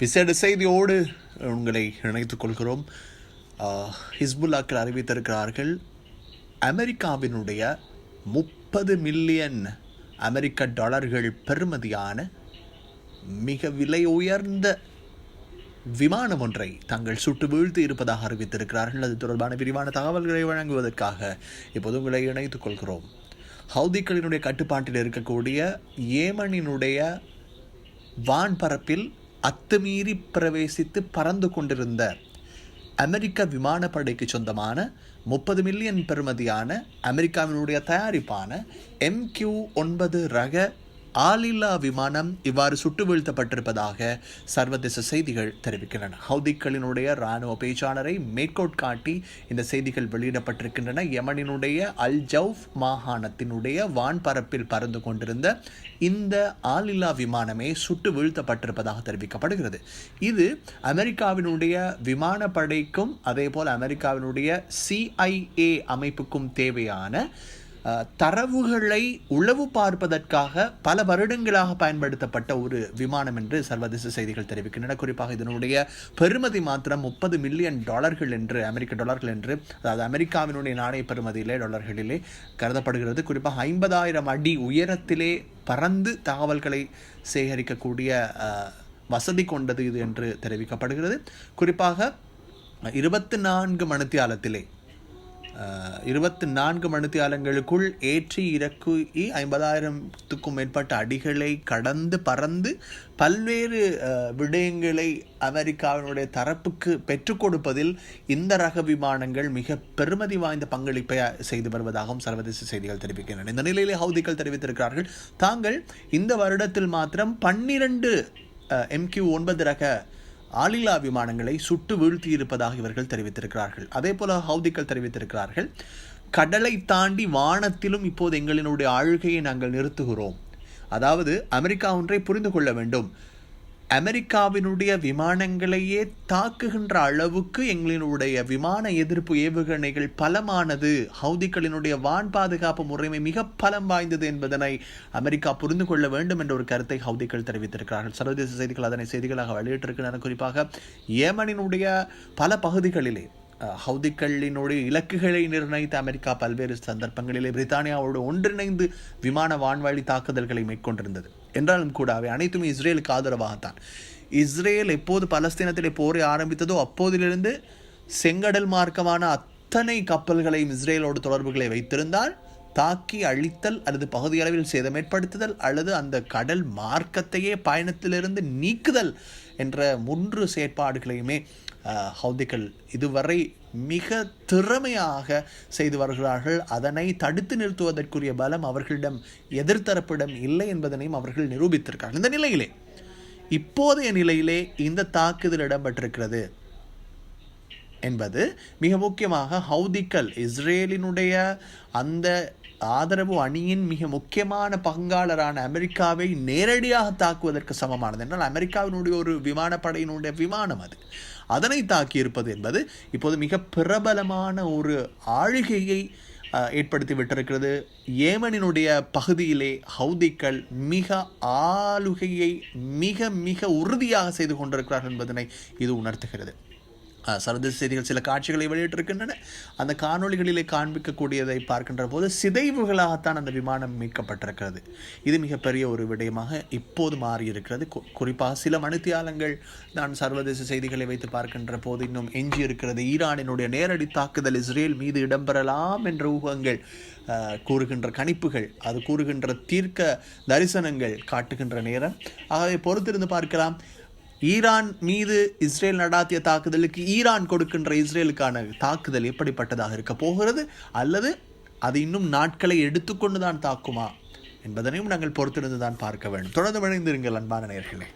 விசேட செய்தியோடு உங்களை இணைத்துக் கொள்கிறோம். ஹிஸ்புல்லாக்கள் அறிவித்திருக்கிறார்கள் அமெரிக்காவினுடைய முப்பது மில்லியன் அமெரிக்க டாலர்கள் பெறுமதியான மிக விலை உயர்ந்த விமானம் ஒன்றை தாங்கள் சுட்டு வீழ்த்தி இருப்பதாக அறிவித்திருக்கிறார்கள். அது தொடர்பான விரிவான தகவல்களை வழங்குவதற்காக இப்போது உங்களை இணைத்துக் கொள்கிறோம். ஹவுதிக்களினுடைய கட்டுப்பாட்டில் இருக்கக்கூடிய ஏமனினுடைய வான்பரப்பில் அத்துமீறி பிரவேசித்து பறந்து கொண்டிருந்த அமெரிக்க விமானப்படைக்கு சொந்தமான முப்பது மில்லியன் பெறுமதியான அமெரிக்காவினுடைய தயாரிப்பான எம்கியூ ஒன்பது ரக ஆளில்லா விமானம் இவ்வாறு சுட்டு வீழ்த்தப்பட்டிருப்பதாக சர்வதேச செய்திகள் தெரிவிக்கின்றன. ஹவுதிக்களினுடைய இராணுவ பேச்சாளரை மேற்கோட் காட்டி இந்த செய்திகள் வெளியிடப்பட்டிருக்கின்றன. யமனினுடைய அல் ஜவுஃப் மாகாணத்தினுடைய வான்பரப்பில் பறந்து கொண்டிருந்த இந்த ஆளில்லா விமானமே சுட்டு வீழ்த்தப்பட்டிருப்பதாக தெரிவிக்கப்படுகிறது. இது அமெரிக்காவினுடைய விமானப்படைக்கும் அதே போல் அமெரிக்காவினுடைய சிஐஏ அமைப்புக்கும் தேவையான தரவுகளை உளவு பார்ப்பதற்காக பல வருடங்களாக பயன்படுத்தப்பட்ட ஒரு விமானம் என்று சர்வதேச செய்திகள் தெரிவிக்கின்றன. குறிப்பாக இதனுடைய பெறுமதி மாத்திரம் முப்பது மில்லியன் டாலர்கள் என்று அமெரிக்க டாலர்கள் என்று அதாவது அமெரிக்காவினுடைய நாணய பெறுமதியிலே டாலர்களிலே கருதப்படுகிறது. குறிப்பாக ஐம்பதாயிரம் அடி உயரத்திலே பறந்து தகவல்களை சேகரிக்கக்கூடிய வசதி கொண்டது இது என்று தெரிவிக்கப்படுகிறது. குறிப்பாக இருபத்தி நான்கு மணித்தியாலத்திலே இருபத்தி நான்கு மணித்தியாலங்களுக்குள் ஏற்றி இறக்கி ஐம்பதாயிரத்துக்கும் மேற்பட்ட அடிகளை கடந்து பறந்து பல்வேறு விடயங்களை அமெரிக்காவினுடைய தரப்புக்கு பெற்றுக் கொடுப்பதில் இந்த ரக விமானங்கள் மிக பெருமதி வாய்ந்த பங்களிப்பை செய்து வருவதாகவும் சர்வதேச செய்திகள் தெரிவிக்கின்றன. இந்த நிலையிலே ஹவுதிகள் தெரிவித்திருக்கிறார்கள் தாங்கள் இந்த வருடத்தில் மாத்திரம் பன்னிரண்டு எம்கியூ ஒன்பது ரக ஆளில்லா விமானங்களை சுட்டு வீழ்த்தியிருப்பதாக இவர்கள் தெரிவித்திருக்கிறார்கள். அதே போல ஹவுதிகள் தெரிவித்திருக்கிறார்கள் கடலை தாண்டி வானத்திலும் இப்போது எங்களினுடைய ஆழ்கையை நாங்கள் நிறுத்துகிறோம். அதாவது அமெரிக்கா ஒன்றை புரிந்து கொள்ள வேண்டும். அமெரிக்காவினுடைய விமானங்களையே தாக்குகின்ற அளவுக்கு எங்களினுடைய விமான எதிர்ப்பு ஏவுகணைகள் பலமானது. ஹவுதிகளினுடைய வான் பாதுகாப்பு முறைமை மிக பலம் வாய்ந்தது என்பதனை அமெரிக்கா புரிந்து கொள்ள வேண்டும் என்ற ஒரு கருத்தை ஹவுதிகள் தெரிவித்திருக்கிறார்கள். சர்வதேச செய்திகள் அதனை செய்திகளாக வெளியிட்டிருக்கின்றன. குறிப்பாக ஏமனினுடைய பல பகுதிகளிலே ஹவுதிக்களினுடைய இலக்குகளை நிர்ணயித்த அமெரிக்கா பல்வேறு சந்தர்ப்பங்களிலே பிரித்தானியாவோடு ஒன்றிணைந்து விமான வான்வழி தாக்குதல்களை மேற்கொண்டிருந்தது. என்றாலும் கூட அவை அனைத்துமே இஸ்ரேலுக்கு ஆதரவாகத்தான். இஸ்ரேல் எப்போது பலஸ்தீனத்திலே போரை ஆரம்பித்ததோ அப்போதிலிருந்து செங்கடல் மார்க்கமான அத்தனை கப்பல்களையும் இஸ்ரேலோடு தொடர்புகளை வைத்திருந்தால் தாக்கி அழித்தல் அல்லது பகுதியளவில் சேதம் ஏற்படுத்துதல் அல்லது அந்த கடல் மார்க்கத்தையே பயணத்திலிருந்து நீக்குதல் என்ற மூன்று செயற்பாடுகளையுமே ஹவுதிகள் இதுவரை மிக திறமையாக செய்து வருகிறார்கள். அதனை தடுத்து நிறுத்துவதற்குரிய பலம் அவர்களிடம் எதிர்த்தரப்பிடம் இல்லை என்பதனையும் அவர்கள் நிரூபித்திருக்கார்கள் இந்த நிலையிலே இப்போதைய நிலையிலே இந்த தாக்குதல் இடம்பெற்றிருக்கிறது என்பது மிக முக்கியமாக ஹவுதிக்கல் இஸ்ரேலினுடைய அந்த ஆதரவு அணியின் மிக முக்கியமான பங்காளரான அமெரிக்காவை நேரடியாக தாக்குவதற்கு சமமானது. என்றால் அமெரிக்காவினுடைய ஒரு விமானப்படையினுடைய விமானம் அது. அதனை தாக்கியிருப்பது என்பது இப்போது மிக பிரபலமான ஒரு ஆழிகையை ஏற்படுத்தி விட்டிருக்கிறது ஏமனினுடைய பகுதியிலே ஹவுதிக்கள் மிக ஆளுகையை மிக மிக உறுதியாக செய்து கொண்டிருக்கிறார்கள் என்பதனை இது உணர்த்துகிறது. சர்வதேச செய்திகள் சில காட்சிகளை வெளியிட்டிருக்கின்றன. அந்த காணொளிகளிலே காண்பிக்கக்கூடியதை பார்க்கின்ற போது சிதைவுகளாகத்தான் அந்த விமானம் மீட்கப்பட்டிருக்கிறது. இது மிகப்பெரிய ஒரு விடயமாக இப்போது மாறியிருக்கிறது. கு- குறிப்பாக சில மணித்தியாலங்கள் நான் சர்வதேச செய்திகளை வைத்து பார்க்கின்ற போது இன்னும் எஞ்சி இருக்கிறது ஈரானினுடைய நேரடி தாக்குதல் இஸ்ரேல் மீது இடம்பெறலாம் என்ற ஊகங்கள் கூறுகின்ற கணிப்புகள் அது கூறுகின்ற தீர்க்க தரிசனங்கள் காட்டுகின்ற நேரம். ஆகவே பொறுத்திருந்து பார்க்கலாம். ஈரான் மீது இஸ்ரேல் நடாத்திய தாக்குதலுக்கு ஈரான் கொடுக்கின்ற இஸ்ரேலுக்கான தாக்குதல் எப்படிப்பட்டதாக இருக்க போகிறது? அல்லது அது இன்னும் நாட்களை எடுத்துக்கொண்டு தான் தாக்குமா? என்பதனையும் நாங்கள் பொறுத்திருந்து தான் பார்க்க வேண்டும். தொடர்ந்து இணைந்திருங்கள் அன்பான நேர்களே